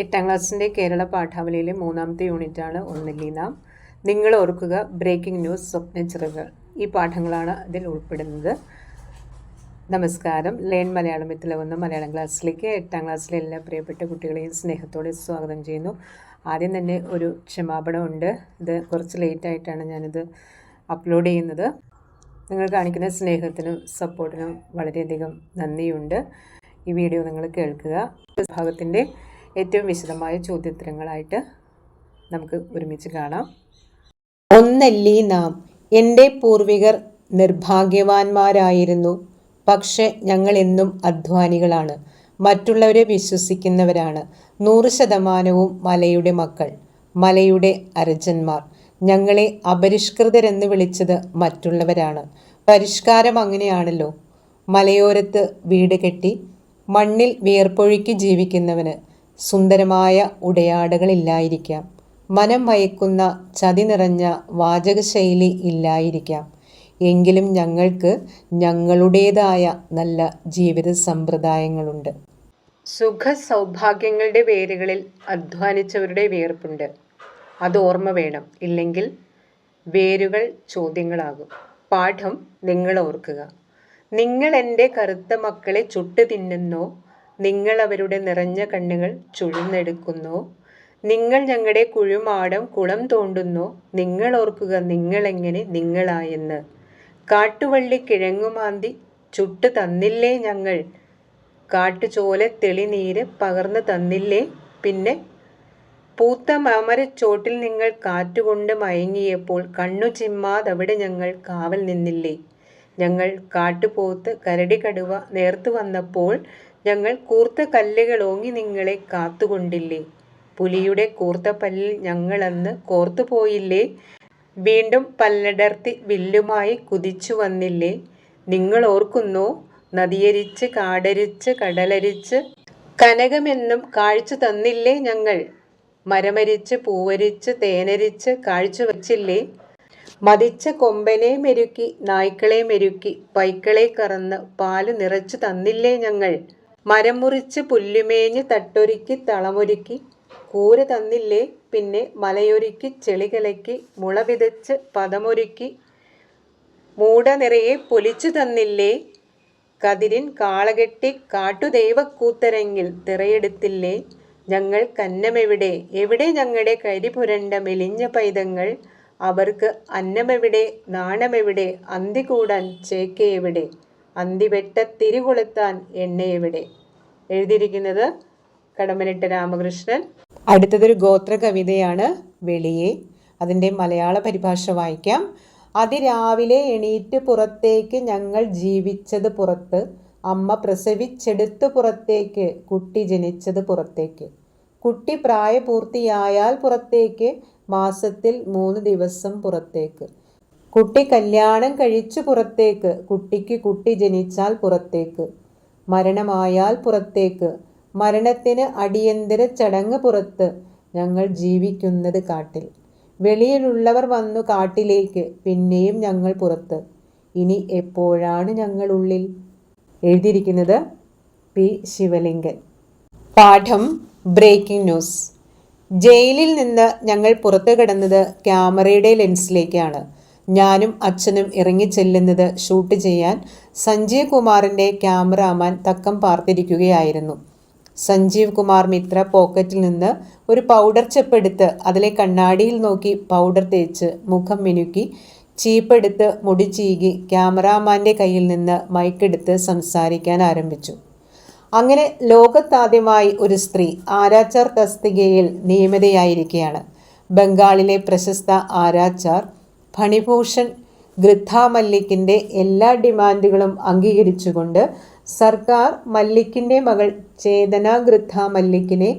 എട്ടാം ക്ലാസ്സിന്റെ കേരള പാഠാവലിയിലെ മൂന്നാമത്തെ യൂണിറ്റാണ് ഒന്നില്ലി നാം. നിങ്ങൾ ഓർക്കുക ബ്രേക്കിംഗ് ന്യൂസ് സ്വപ്നച്ചിറകൾ ഈ പാഠങ്ങളാണ് അതിൽ ഉൾപ്പെടുന്നത്. നമസ്കാരം. ലേൺ മലയാളം എത്തിലവുന്ന മലയാളം ക്ലാസ്സിലേക്ക് എട്ടാം ക്ലാസ്സിലെ എല്ലാ പ്രിയപ്പെട്ട കുട്ടികളെയും സ്നേഹത്തോടെ സ്വാഗതം ചെയ്യുന്നു. ആദ്യം തന്നെ ഒരു ക്ഷമാപണമുണ്ട്. ഇത് കുറച്ച് ലേറ്റായിട്ടാണ് ഞാനിത് അപ്ലോഡ് ചെയ്യുന്നത്. നിങ്ങൾ കാണിക്കുന്ന സ്നേഹത്തിനും സപ്പോർട്ടിനും വളരെയധികം നന്ദിയുണ്ട്. ഈ വീഡിയോ നിങ്ങൾ കേൾക്കുക. ഭാഗത്തിന്റെ ഏറ്റവും വിശദമായ ചോദ്യോത്തരങ്ങളായിട്ട് നമുക്ക് ഒരുമിച്ച് കാണാം. ഒന്നല്ലീ നാം. എന്റെ പൂർവികർ നിർഭാഗ്യവാന്മാരായിരുന്നു. പക്ഷെ ഞങ്ങൾ എന്നും അധ്വാനികളാണ്. മറ്റുള്ളവരെ വിശ്വസിക്കുന്നവരാണ്. നൂറ് ശതമാനവും മലയുടെ മക്കൾ മലയുടെ അരജന്മാർ. ഞങ്ങളെ അപരിഷ്കൃതരെന്ന് വിളിച്ചത് മറ്റുള്ളവരാണ്. പരിഷ്കാരം അങ്ങനെയാണല്ലോ. മലയോരത്ത് വീട് കെട്ടി മണ്ണിൽ വിയർപ്പൊഴുക്കി ജീവിക്കുന്നവന് സുന്ദരമായ ഉടയാടകളില്ലായിരിക്കാം. മനം വയക്കുന്ന ചതി നിറഞ്ഞ വാചകശൈലി ഇല്ലായിരിക്കാം. എങ്കിലും ഞങ്ങൾക്ക് ഞങ്ങളുടേതായ നല്ല ജീവിത സമ്പ്രദായങ്ങളുണ്ട്. സുഖ സൗഭാഗ്യങ്ങളുടെ വേരുകളിൽ അധ്വാനിച്ചവരുടെ വിയർപ്പുണ്ട് അത് ഓർമ്മ വേണം. ഇല്ലെങ്കിൽ വേരുകൾ ചോദ്യങ്ങളാകും. പാഠം നിങ്ങൾ ഓർക്കുക നിങ്ങൾ എന്റെ കറുത്ത മക്കളെ ചുട്ടു തിന്നുന്നോ നിങ്ങൾ അവരുടെ നിറഞ്ഞ കണ്ണുകൾ ചുഴുന്നെടുക്കുന്നോ. നിങ്ങൾ ഞങ്ങളുടെ കുഴുമാടം കുളം തോണ്ടുന്നു. നിങ്ങൾ ഓർക്കുക നിങ്ങളെങ്ങനെ നിങ്ങളായെന്ന്. കാട്ടുവള്ളി കിഴങ്ങുമാന്തി ചുട്ടു തന്നില്ലേ ഞങ്ങൾ? കാട്ടുചോല തെളിനീര് പകർന്നു തന്നില്ലേ? പിന്നെ പൂത്ത മാമരച്ചോട്ടിൽ നിങ്ങൾ കാറ്റുകൊണ്ട് മയങ്ങിയപ്പോൾ കണ്ണു ചിമ്മാതവിടെ ഞങ്ങൾ കാവൽ നിന്നില്ലേ? ഞങ്ങൾ കാട്ടുപോത്ത് കരടി കടുവ നേർത്തു വന്നപ്പോൾ ഞങ്ങൾ കൂർത്ത കല്ലുകൾ ഓങ്ങി നിങ്ങളെ കാത്തുകൊണ്ടില്ലേ? പുലിയുടെ കൂർത്ത പല്ലിൽ ഞങ്ങളന്ന് കോർത്തുപോയില്ലേ വീണ്ടും പല്ലടർത്തി വില്ലുമായി കുതിച്ചു വന്നില്ലേ? നിങ്ങൾ ഓർക്കുന്നോ? നദിയരിച്ച് കാടരിച്ച് കടലരിച്ച് കനകമെന്നും കാഴ്ച തന്നില്ലേ ഞങ്ങൾ? മരമരിച്ച് പൂവരിച്ച് തേനരിച്ച് കാഴ്ച വച്ചില്ലേ? മതിച്ച കൊമ്പനെ മെരുക്കി നായ്ക്കളെ മെരുക്കി പൈക്കളെ കറന്ന് പാൽ നിറച്ചു തന്നില്ലേ ഞങ്ങൾ? മരം മുറിച്ച് പുല്ലുമേഞ്ഞ് തട്ടൊരുക്കി തളമൊരുക്കി കൂര തന്നില്ലേ പിന്നെ മലയൊരുക്കി ചെളികലക്കി മുള വിതച്ച് പദമൊരുക്കി മൂട നിറയെ പൊലിച്ചു തന്നില്ലേ കതിരിൻ കാളകെട്ടി കാട്ടുദൈവക്കൂത്തരങ്ങിൽ തിറയെടുത്തില്ലേ ഞങ്ങൾ കന്നമെവിടെ എവിടെ ഞങ്ങളുടെ കരിപുരണ്ട മെലിഞ്ഞ പൈതങ്ങൾ അവർക്ക് അന്നമെവിടെ നാണമെവിടെ അന്തി കൂടാൻ ചേക്കയെവിടെ? അന്തി വെട്ട തിരികൊളുത്താൻ എണ്ണയെവിടെ എഴുതിയിരിക്കുന്നത് കടമനിട്ട രാമകൃഷ്ണൻ. അടുത്തതൊരു ഗോത്ര കവിതയാണ് വെളിയെ. അതിന്റെ മലയാള പരിഭാഷ വായിക്കാം. അതിരാവിലെ എണീറ്റ് പുറത്തേക്ക് ഞങ്ങൾ ജീവിച്ചത് പുറത്ത് അമ്മ പ്രസവിച്ചെടുത്ത് പുറത്തേക്ക് കുട്ടി ജനിച്ചത് പുറത്തേക്ക്. കുട്ടി പ്രായപൂർത്തിയായാൽ പുറത്തേക്ക് മാസത്തിൽ മൂന്ന് ദിവസം പുറത്തേക്ക്. കുട്ടി കല്യാണം കഴിച്ചു പുറത്തേക്ക് കുട്ടിക്ക് കുട്ടി ജനിച്ചാൽ പുറത്തേക്ക്. മരണമായാൽ പുറത്തേക്ക്. മരണത്തിന് അടിയന്തര ചടങ്ങ് പുറത്ത് ഞങ്ങൾ ജീവിക്കുന്നത് കാട്ടിൽ. വെളിയിലുള്ളവർ വന്നു കാട്ടിലേക്ക് പിന്നെയും ഞങ്ങൾ പുറത്ത്. ഇനി എപ്പോഴാണ് ഞങ്ങൾ ഉള്ളിൽ? എഴുതിയിരിക്കുന്നത് പി. ശിവലിംഗൻ. പാഠം ബ്രേക്കിംഗ് ന്യൂസ്. ജയിലിൽ നിന്ന് ഞങ്ങൾ പുറത്തു കിടന്നത് ക്യാമറയുടെ ലെൻസിലേക്കാണ്. ഞാനും അച്ഛനും ഇറങ്ങിച്ചെല്ലുന്നത് ഷൂട്ട് ചെയ്യാൻ സഞ്ജീവ് കുമാറിന്റെ ക്യാമറാമാൻ തക്കം പാർത്തിരിക്കുകയായിരുന്നു. സഞ്ജീവ് കുമാർ മിത്ര പോക്കറ്റിൽ നിന്ന് ഒരു പൗഡർ ചെപ്പെടുത്ത് അതിലെ കണ്ണാടിയിൽ നോക്കി പൗഡർ തേച്ച് മുഖം മിനുക്കി ചീപ്പെടുത്ത് മുടി ചീകി ക്യാമറാമാന്റെ കയ്യിൽ നിന്ന് മൈക്കെടുത്ത് സംസാരിക്കാൻ ആരംഭിച്ചു. അങ്ങനെ ലോകത്താദ്യമായി ഒരു സ്ത്രീ ആരാച്ചാർ തസ്തികയിൽ നിയമിതയായിരിക്കുകയാണ്. ബംഗാളിലെ പ്രശസ്ത ആരാച്ചാർ ഫണിഭൂഷൺ ഗൃദ്ധ മല്ലിക്കിന്റെ എല്ലാ ഡിമാൻഡുകളും അംഗീകരിച്ചുകൊണ്ട് സർക്കാർ മല്ലിക്കിന്റെ മകൾ ചേതന ഗൃദ്ധ മല്ലിക്കിനെ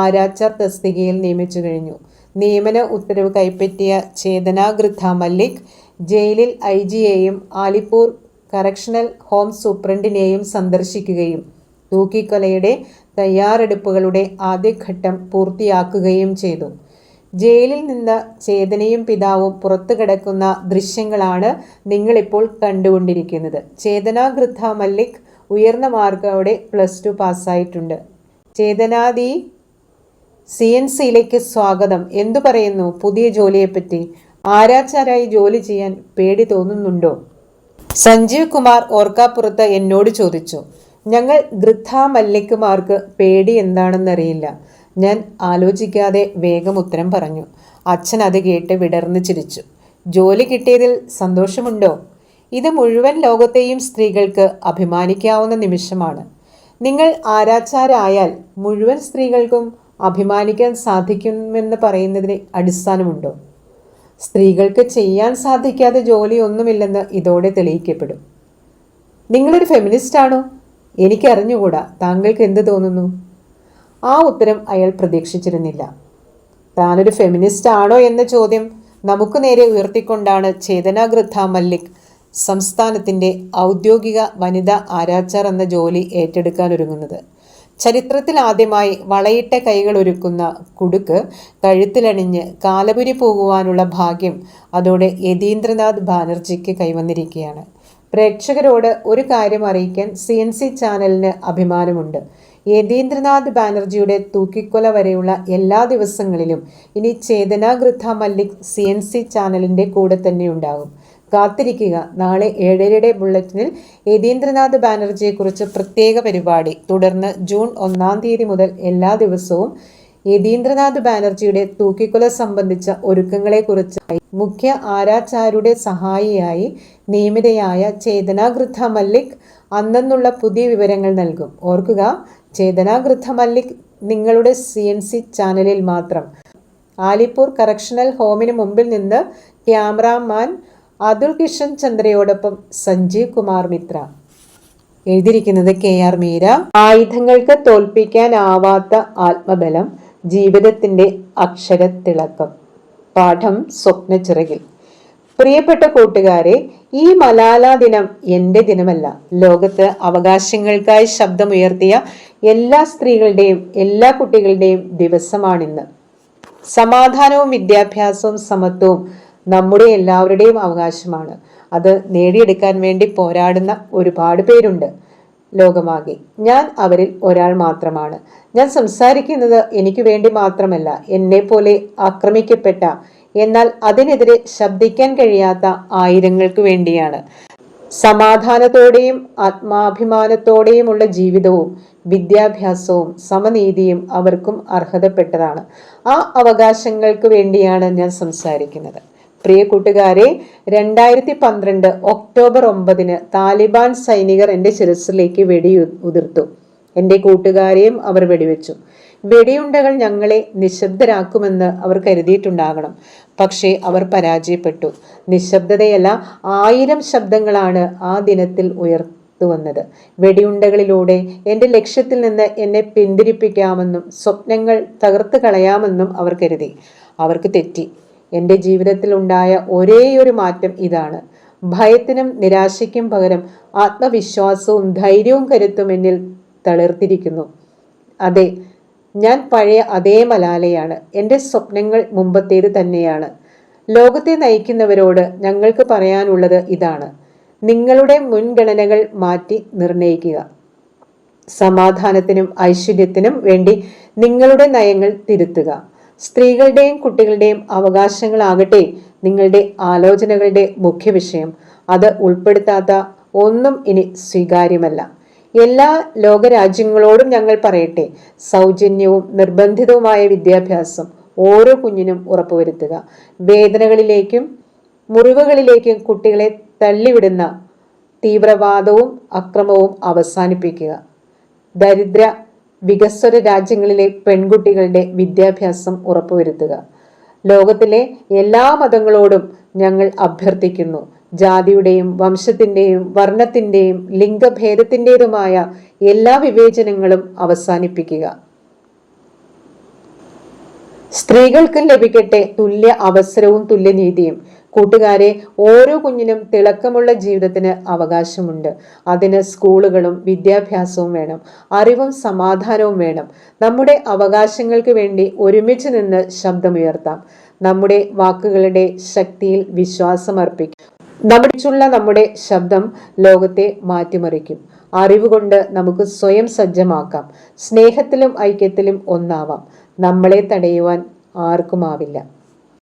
ആരാച്ചാർ തസ്തികയിൽ നിയമിച്ചു കഴിഞ്ഞു. നിയമന ഉത്തരവ് കൈപ്പറ്റിയ ചേതന ഗൃദ്ധ മല്ലിക് ജയിലിൽ ഐ ജിയെയും ആലിപ്പൂർ കറക്ഷണൽ ഹോം സൂപ്രണ്ടിനെയും സന്ദർശിക്കുകയും തൂക്കിക്കൊലയുടെ തയ്യാറെടുപ്പുകളുടെ ആദ്യഘട്ടം പൂർത്തിയാക്കുകയും ചെയ്തു. ജയിലിൽ നിന്ന് ചേതനയും പിതാവും പുറത്തു കിടക്കുന്ന ദൃശ്യങ്ങളാണ് നിങ്ങളിപ്പോൾ കണ്ടുകൊണ്ടിരിക്കുന്നത്. ചേതന ഗൃദ്ധ മല്ലിക് ഉയർന്ന മാർക്കോടെ പ്ലസ് ടു പാസ്സായിട്ടുണ്ട് ചേതനാദി സി എൻ സിയിലേക്ക് സ്വാഗതം. എന്തു പറയുന്നു? പുതിയ ജോലിയെപ്പറ്റി? ആരാച്ചാരായി ജോലി ചെയ്യാൻ പേടി തോന്നുന്നുണ്ടോ? സഞ്ജീവ് കുമാർ ഓർക്കാപ്പുറത്ത് എന്നോട് ചോദിച്ചു. ഞങ്ങൾ ഗൃദ്ധ മല്ലിക്കുമാർക്ക് പേടി എന്താണെന്നറിയില്ല. ഞാൻ ആലോചിക്കാതെ വേഗം ഉത്തരം പറഞ്ഞു. അച്ഛൻ അത് കേട്ട് വിടർന്ന് ചിരിച്ചു. ജോലി കിട്ടിയതിൽ സന്തോഷമുണ്ടോ? ഇത് മുഴുവൻ ലോകത്തെയും സ്ത്രീകൾക്ക് അഭിമാനിക്കാവുന്ന നിമിഷമാണ്. നിങ്ങൾ ആരാച്ചാരായാൽ മുഴുവൻ സ്ത്രീകൾക്കും അഭിമാനിക്കാൻ സാധിക്കുമെന്ന് പറയുന്നതിന് അടിസ്ഥാനമുണ്ടോ? സ്ത്രീകൾക്ക് ചെയ്യാൻ സാധിക്കാത്ത ജോലിയൊന്നുമില്ലെന്ന് ഇതോടെ തെളിയിക്കപ്പെടും. നിങ്ങളൊരു ഫെമിനിസ്റ്റ് ആണോ എനിക്കറിഞ്ഞുകൂടാ. താങ്കൾക്ക് എന്ത് തോന്നുന്നു? ആ ഉത്തരം അയാൾ പ്രതീക്ഷിച്ചിരുന്നില്ല. താനൊരു ഫെമിനിസ്റ്റ് ആണോ എന്ന ചോദ്യം നമുക്ക് നേരെ ഉയർത്തിക്കൊണ്ടാണ് ചേതനാഗൃദ്ധ മല്ലിക് സംസ്ഥാനത്തിന്റെ ഔദ്യോഗിക വനിതാ ആരാച്ചാർ എന്ന ജോലി ഏറ്റെടുക്കാൻ ഒരുങ്ങുന്നത്. ചരിത്രത്തിൽ ആദ്യമായി വളയിട്ട കൈകൾ ഒരുക്കുന്ന കുടുക്ക് കഴുത്തിലണിഞ്ഞ് കാലപുരി പോകുവാനുള്ള ഭാഗ്യം അതോടെ യതീന്ദ്രനാഥ് ബാനർജിക്ക് കൈവന്നിരിക്കുകയാണ്. പ്രേക്ഷകരോട് ഒരു കാര്യം അറിയിക്കാൻ സി ചാനലിന് അഭിമാനമുണ്ട്. യതീന്ദ്രനാഥ് ബാനർജിയുടെ തൂക്കിക്കൊല വരെയുള്ള എല്ലാ ദിവസങ്ങളിലും ഇനി Chetanagridha Mallick C N C ചാനലിന്റെ കൂടെ തന്നെ ഉണ്ടാകും. കാത്തിരിക്കുക. നാളെ ഏഴരയുടെ ബുള്ളറ്റിനിൽ യതീന്ദ്രനാഥ് ബാനർജിയെക്കുറിച്ച് പ്രത്യേക പരിപാടി. തുടർന്ന് ജൂൺ ഒന്നാം തീയതി മുതൽ എല്ലാ ദിവസവും യതീന്ദ്രനാഥ് ബാനർജിയുടെ തൂക്കിക്കൊല സംബന്ധിച്ച ഒരുക്കങ്ങളെക്കുറിച്ച് മുഖ്യ ആരാചാരുടെ സഹായിയായി നിയമിതയായ ചേതനാഗൃദ്ധ മല്ലിക് അന്നെന്നുള്ള പുതിയ വിവരങ്ങൾ നൽകും. ഓർക്കുക ചേതനാഗൃദ്ധ മല്ലിക് നിങ്ങളുടെ സി എൻ സി ചാനലിൽ മാത്രം. ആലിപ്പൂർ കറക്ഷണൽ ഹോമിന് മുമ്പിൽ നിന്ന് ക്യാമറാമാൻ അതുൽ കിഷൻ ചന്ദ്രയോടൊപ്പം സഞ്ജീവ് കുമാർ മിത്ര. എഴുതിയിരിക്കുന്നത് കെ ആർ മീര. ആയുധങ്ങൾക്ക് തോൽപ്പിക്കാനാവാത്ത ആത്മബലം. ജീവിതത്തിന്റെ അക്ഷരത്തിളക്കം. പാഠം സ്വപ്നച്ചിറകിൽ. പ്രിയപ്പെട്ട കൂട്ടുകാരെ ഈ മലാല ദിനം എന്റെ ദിനമല്ല. ലോകത്ത് അവകാശങ്ങൾക്കായി ശബ്ദമുയർത്തിയ എല്ലാ സ്ത്രീകളുടെയും എല്ലാ കുട്ടികളുടെയും ദിവസമാണിന്ന്. സമാധാനവും വിദ്യാഭ്യാസവും സമത്വവും നമ്മുടെ എല്ലാവരുടെയും അവകാശമാണ്. അത് നേടിയെടുക്കാൻ വേണ്ടി പോരാടുന്ന ഒരുപാട് പേരുണ്ട്. ലോകമാകെ. ഞാൻ അവരിൽ ഒരാൾ മാത്രമാണ്. ഞാൻ സംസാരിക്കുന്നത് എനിക്ക് വേണ്ടി മാത്രമല്ല എന്നെ പോലെ ആക്രമിക്കപ്പെട്ട എന്നാൽ അതിനെതിരെ ശബ്ദിക്കാൻ കഴിയാത്ത ആയിരങ്ങൾക്ക് വേണ്ടിയാണ്. സമാധാനത്തോടെയും ആത്മാഭിമാനത്തോടെയുമുള്ള ജീവിതവും വിദ്യാഭ്യാസവും സമനീതിയും അവർക്കും അർഹതപ്പെട്ടതാണ്. ആ അവകാശങ്ങൾക്ക് വേണ്ടിയാണ് ഞാൻ സംസാരിക്കുന്നത്. പ്രിയ കൂട്ടുകാരെ രണ്ടായിരത്തി പന്ത്രണ്ട് ഒക്ടോബർ ഒമ്പതിന് താലിബാൻ സൈനികർ എന്റെ ശിരസിലേക്ക് വെടി ഉതിർത്തു. എന്റെ കൂട്ടുകാരെയും അവർ വെടിവെച്ചു. വെടിയുണ്ടകൾ ഞങ്ങളെ നിശബ്ദരാക്കുമെന്ന് അവർ കരുതിയിട്ടുണ്ടാകണം. പക്ഷേ അവർ പരാജയപ്പെട്ടു. നിശബ്ദതയല്ല ആയിരം ശബ്ദങ്ങളാണ് ആ ദിനത്തിൽ ഉയർത്തു വന്നത് വെടിയുണ്ടകളിലൂടെ എന്റെ ലക്ഷ്യത്തിൽ നിന്ന് എന്നെ പിന്തിരിപ്പിക്കാമെന്നും സ്വപ്നങ്ങൾ തകർത്ത് കളയാമെന്നും അവർ കരുതി. അവർക്ക് തെറ്റി. എന്റെ ജീവിതത്തിൽ ഉണ്ടായ ഒരേയൊരു മാറ്റം ഇതാണ്. ഭയത്തിനും നിരാശയ്ക്കും പകരം ആത്മവിശ്വാസവും ധൈര്യവും കരുത്തും എന്നിൽ തളിർത്തിരിക്കുന്നു. അതെ ഞാൻ പഴയ അതേ മലാലയാണ്. എന്റെ സ്വപ്നങ്ങൾ മുമ്പത്തേത് തന്നെയാണ്. ലോകത്തെ നയിക്കുന്നവരോട് ഞങ്ങൾക്ക് പറയാനുള്ളത് ഇതാണ്. നിങ്ങളുടെ മുൻഗണനകൾ മാറ്റി നിർണയിക്കുക. സമാധാനത്തിനും ഐശ്വര്യത്തിനും വേണ്ടി നിങ്ങളുടെ നയങ്ങൾ തിരുത്തുക. സ്ത്രീകളുടെയും കുട്ടികളുടെയും അവകാശങ്ങളാകട്ടെ നിങ്ങളുടെ ആലോചനകളുടെ മുഖ്യ വിഷയം അത് ഉൾപ്പെടുത്താത്ത ഒന്നും ഇനി സ്വീകാര്യമല്ല. എല്ലാ ലോകരാജ്യങ്ങളോടും ഞങ്ങൾ പറയട്ടെ. സൗജന്യവും നിർബന്ധിതവുമായ വിദ്യാഭ്യാസം ഓരോ കുഞ്ഞിനും ഉറപ്പുവരുത്തുക. വേദനകളിലേക്കും മുറിവുകളിലേക്കും കുട്ടികളെ തള്ളിവിടുന്ന തീവ്രവാദവും അക്രമവും അവസാനിപ്പിക്കുക. ദരിദ്ര വികസ്വര രാജ്യങ്ങളിലെ പെൺകുട്ടികളുടെ വിദ്യാഭ്യാസം ഉറപ്പുവരുത്തുക. ലോകത്തിലെ എല്ലാ മതങ്ങളോടും ഞങ്ങൾ അഭ്യർത്ഥിക്കുന്നു. ജാതിയുടെയും വംശത്തിന്റെയും വർണത്തിന്റെയും ലിംഗഭേദത്തിന്റെതുമായ എല്ലാ വിവേചനങ്ങളും അവസാനിപ്പിക്കുക. സ്ത്രീകൾക്കും ലഭിക്കട്ടെ തുല്യ അവസരവും തുല്യനീതിയും. കൂട്ടുകാരെ ഓരോ കുഞ്ഞിനും തിളക്കമുള്ള ജീവിതത്തിന് അവകാശമുണ്ട്. അതിന് സ്കൂളുകളും വിദ്യാഭ്യാസവും വേണം. അറിവും സമാധാനവും വേണം. നമ്മുടെ അവകാശങ്ങൾക്ക് വേണ്ടി ഒരുമിച്ച് നിന്ന് ശബ്ദമുയർത്താം. നമ്മുടെ വാക്കുകളുടെ ശക്തിയിൽ വിശ്വാസമർപ്പിക്കും. നമ്മുടെച്ചുള്ള നമ്മുടെ ശബ്ദം ലോകത്തെ മാറ്റിമറിക്കും. അറിവുകൊണ്ട് നമുക്ക് സ്വയം സജ്ജമാക്കാം. സ്നേഹത്തിലും ഐക്യത്തിലും ഒന്നാവാം. നമ്മളെ തടയുവാൻ ആർക്കുമാവില്ല.